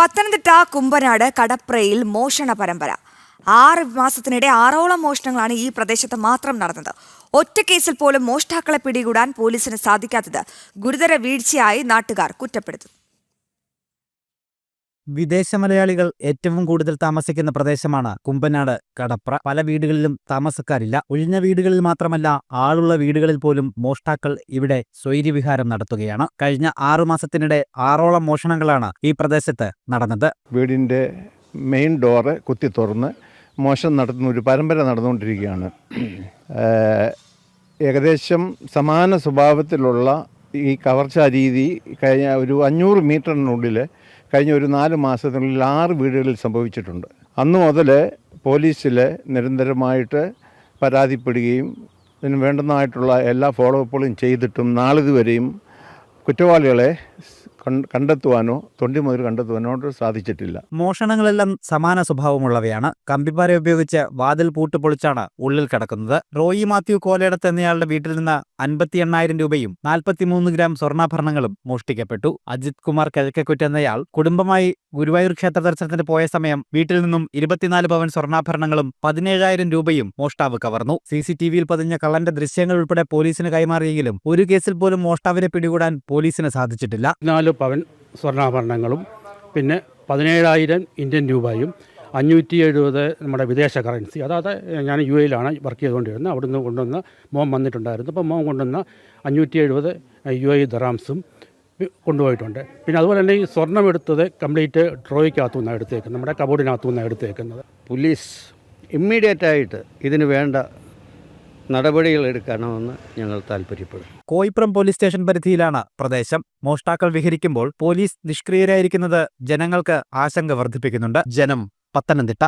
പത്തനംതിട്ട കുമ്പനാട് കടപ്രയിൽ മോഷണ പരമ്പര. ആറ് മാസത്തിനിടെ ആറോളം മോഷണങ്ങളാണ് ഈ പ്രദേശത്ത് മാത്രം നടന്നത്. ഒറ്റ കേസിൽ പോലും മോഷ്ടാക്കളെ പിടികൂടാൻ പോലീസിന് സാധിക്കാത്തത് ഗുരുതര വീഴ്ചയായി നാട്ടുകാർ കുറ്റപ്പെടുത്തുന്നു. വിദേശ മലയാളികൾ ഏറ്റവും കൂടുതൽ താമസിക്കുന്ന പ്രദേശമാണ് കുമ്പനാട് കടപ്ര. പല വീടുകളിലും താമസക്കാരില്ല. ഒഴിഞ്ഞ വീടുകളിൽ മാത്രമല്ല ആളുള്ള വീടുകളിൽ പോലും മോഷ്ടാക്കൾ ഇവിടെ സ്വൈര്യവിഹാരം നടത്തുകയാണ്. കഴിഞ്ഞ ആറു മാസത്തിനിടെ ആറോളം മോഷണങ്ങളാണ് ഈ പ്രദേശത്ത് നടന്നത്. വീടിന്റെ മെയിൻ ഡോറ് കുത്തി തുറന്ന് മോശം നടത്തുന്ന ഒരു പരമ്പര നടന്നുകൊണ്ടിരിക്കുകയാണ്. ഏകദേശം സമാന സ്വഭാവത്തിലുള്ള ഈ കവർച്ചാ രീതി കഴിഞ്ഞ ഒരു അഞ്ഞൂറ് മീറ്ററിനുള്ളിൽ കഴിഞ്ഞ ഒരു നാല് മാസത്തിനുള്ളിൽ ആറ് വീടുകളിൽ സംഭവിച്ചിട്ടുണ്ട്. അന്ന് മുതൽ പോലീസിൽ നിരന്തരമായിട്ട് പരാതിപ്പെടുകയും ഇതിന് വേണ്ടുന്നതായിട്ടുള്ള എല്ലാ ഫോളോ അപ്പുകളും ചെയ്തിട്ടും നാളിതുവരെയും കുറ്റവാളികളെ കണ്ടെത്തുവാനോ തൊണ്ടി മുതൽ കണ്ടെത്തുവാനോ സാധിച്ചിട്ടില്ല. മോഷണങ്ങളെല്ലാം സമാന സ്വഭാവമുള്ളവയാണ്. കമ്പിപ്പാര ഉപയോഗിച്ച് വാതിൽ പൂട്ടുപൊളിച്ചാണ് ഉള്ളിൽ കിടക്കുന്നത്. റോയി മാത്യു കോലയിടത്ത് എന്നയാളുടെ വീട്ടിൽ നിന്ന് അൻപത്തി എണ്ണായിരം രൂപയും നാൽപ്പത്തിമൂന്ന് ഗ്രാം സ്വർണാഭരണങ്ങളും മോഷ്ടിക്കപ്പെട്ടു. അജിത് കുമാർ കിഴക്കക്കുറ്റ് എന്നയാൾ കുടുംബമായി ഗുരുവായൂർ ക്ഷേത്ര ദർശനത്തിന് പോയ സമയം വീട്ടിൽ നിന്നും ഇരുപത്തിനാല് പവൻ സ്വർണാഭരണങ്ങളും പതിനേഴായിരം രൂപയും മോഷ്ടാവ് കവർന്നു. സി സി ടി വിയിൽ പതിഞ്ഞ കള്ളന്റെ ദൃശ്യങ്ങൾ ഉൾപ്പെടെ പോലീസിന് കൈമാറിയെങ്കിലും ഒരു കേസിൽ പോലും മോഷ്ടാവിനെ പിടികൂടാൻ പോലീസിന് സാധിച്ചിട്ടില്ല. നാല് പവൻ സ്വർണാഭരണങ്ങളും പിന്നെ പതിനേഴായിരം ഇന്ത്യൻ രൂപയും അഞ്ഞൂറ്റി എഴുപത് നമ്മുടെ വിദേശ കറൻസി അതായത് ഞാൻ യു എയിലാണ് വർക്ക് ചെയ്തുകൊണ്ടിരുന്നത്. അവിടുന്ന് കൊണ്ടുവന്ന മോം വന്നിട്ടുണ്ടായിരുന്നു. അപ്പോൾ മോം കൊണ്ടുവന്ന അഞ്ഞൂറ്റി എഴുപത് യു എ ദറാംസും കൊണ്ടുപോയിട്ടുണ്ട്. പിന്നെ അതുപോലെ തന്നെ ഈ സ്വർണം എടുത്തത് കംപ്ലീറ്റ് ഡ്രോയ്ക്കകത്തു നിന്നാണ് എടുത്തേക്കുന്നത്. നമ്മുടെ കബോർഡിനകത്തു നിന്നാണ് എടുത്തേക്കുന്നത്. പോലീസ് ഇമ്മീഡിയറ്റായിട്ട് ഇതിന് വേണ്ട നടപടികൾ എടുക്കണമെന്ന് ഞങ്ങൾ താല്പര്യപ്പെടും കോയിപ്പുറം പോലീസ് സ്റ്റേഷൻ പരിധിയിലാണ് പ്രദേശം. മോഷ്ടാക്കൾ വിഹരിക്കുമ്പോൾ പോലീസ് നിഷ്ക്രിയരായിരിക്കുന്നത് ജനങ്ങൾക്ക് ആശങ്ക വർദ്ധിപ്പിക്കുന്നുണ്ട്. ജനം പത്തനംതിട്ട